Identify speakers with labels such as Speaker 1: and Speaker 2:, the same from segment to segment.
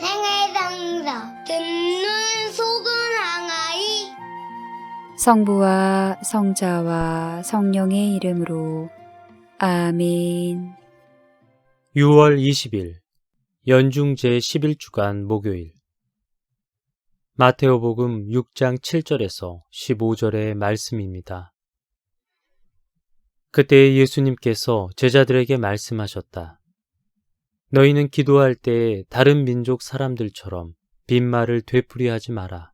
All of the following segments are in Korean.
Speaker 1: 생애장사 듣는 속은 항아리
Speaker 2: 성부와 성자와 성령의 이름으로 아멘.
Speaker 3: 6월 20일 연중 제11주간 목요일 마테오복음 6장 7절에서 15절의 말씀입니다. 그때 예수님께서 제자들에게 말씀하셨다. 너희는 기도할 때 다른 민족 사람들처럼 빈말을 되풀이하지 마라.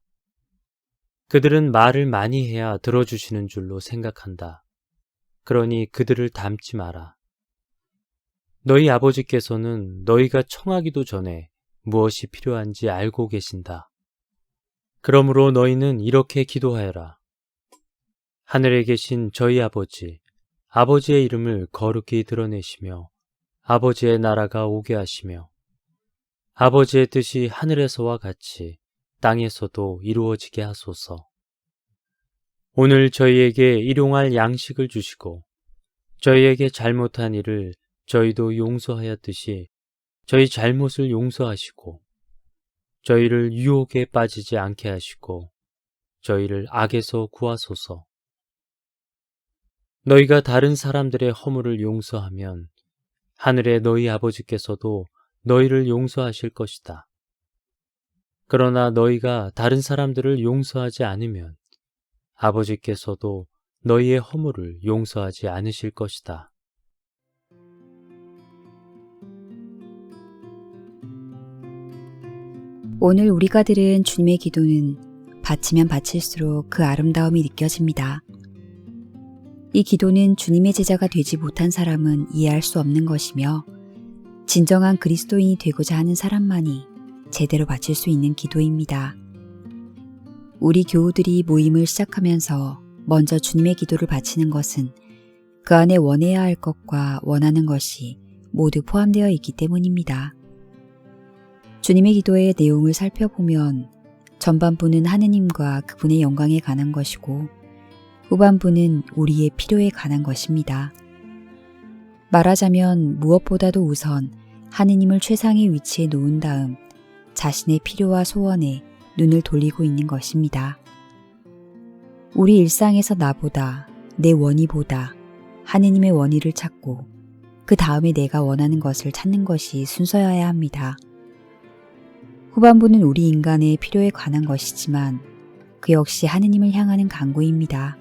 Speaker 3: 그들은 말을 많이 해야 들어주시는 줄로 생각한다. 그러니 그들을 닮지 마라. 너희 아버지께서는 너희가 청하기도 전에 무엇이 필요한지 알고 계신다. 그러므로 너희는 이렇게 기도하여라. 하늘에 계신 저희 아버지, 아버지의 이름을 거룩히 드러내시며 아버지의 나라가 오게 하시며 아버지의 뜻이 하늘에서와 같이 땅에서도 이루어지게 하소서. 오늘 저희에게 일용할 양식을 주시고 저희에게 잘못한 일을 저희도 용서하였듯이 저희 잘못을 용서하시고 저희를 유혹에 빠지지 않게 하시고 저희를 악에서 구하소서. 너희가 다른 사람들의 허물을 용서하면 하늘의 너희 아버지께서도 너희를 용서하실 것이다. 그러나 너희가 다른 사람들을 용서하지 않으면 아버지께서도 너희의 허물을 용서하지 않으실 것이다.
Speaker 2: 오늘 우리가 들은 주님의 기도는 바치면 바칠수록 그 아름다움이 느껴집니다. 이 기도는 주님의 제자가 되지 못한 사람은 이해할 수 없는 것이며 진정한 그리스도인이 되고자 하는 사람만이 제대로 바칠 수 있는 기도입니다. 우리 교우들이 모임을 시작하면서 먼저 주님의 기도를 바치는 것은 그 안에 원해야 할 것과 원하는 것이 모두 포함되어 있기 때문입니다. 주님의 기도의 내용을 살펴보면 전반부는 하느님과 그분의 영광에 관한 것이고 후반부는 우리의 필요에 관한 것입니다. 말하자면 무엇보다도 우선 하느님을 최상의 위치에 놓은 다음 자신의 필요와 소원에 눈을 돌리고 있는 것입니다. 우리 일상에서 나보다 내 원의보다 하느님의 원의를 찾고 그 다음에 내가 원하는 것을 찾는 것이 순서여야 합니다. 후반부는 우리 인간의 필요에 관한 것이지만 그 역시 하느님을 향하는 강구입니다.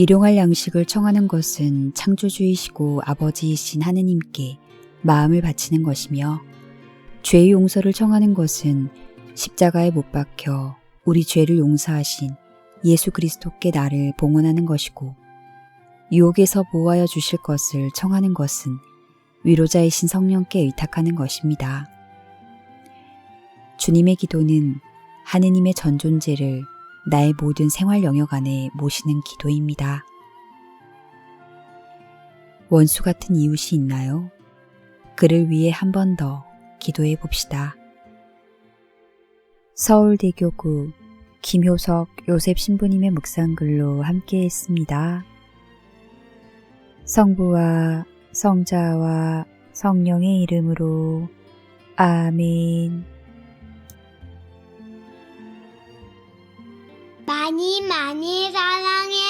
Speaker 2: 일용할 양식을 청하는 것은 창조주이시고 아버지이신 하느님께 마음을 바치는 것이며 죄의 용서를 청하는 것은 십자가에 못 박혀 우리 죄를 용서하신 예수 그리스도께 나를 봉헌하는 것이고 유혹에서 보호하여 주실 것을 청하는 것은 위로자이신 성령께 의탁하는 것입니다. 주님의 기도는 하느님의 전 존재를 나의 모든 생활 영역 안에 모시는 기도입니다. 원수 같은 이웃이 있나요? 그를 위해 한 번 더 기도해 봅시다. 서울대교구 김효석 요셉 신부님의 묵상글로 함께 했습니다. 성부와 성자와 성령의 이름으로 아멘.
Speaker 1: 많이 많이 사랑해 주세요.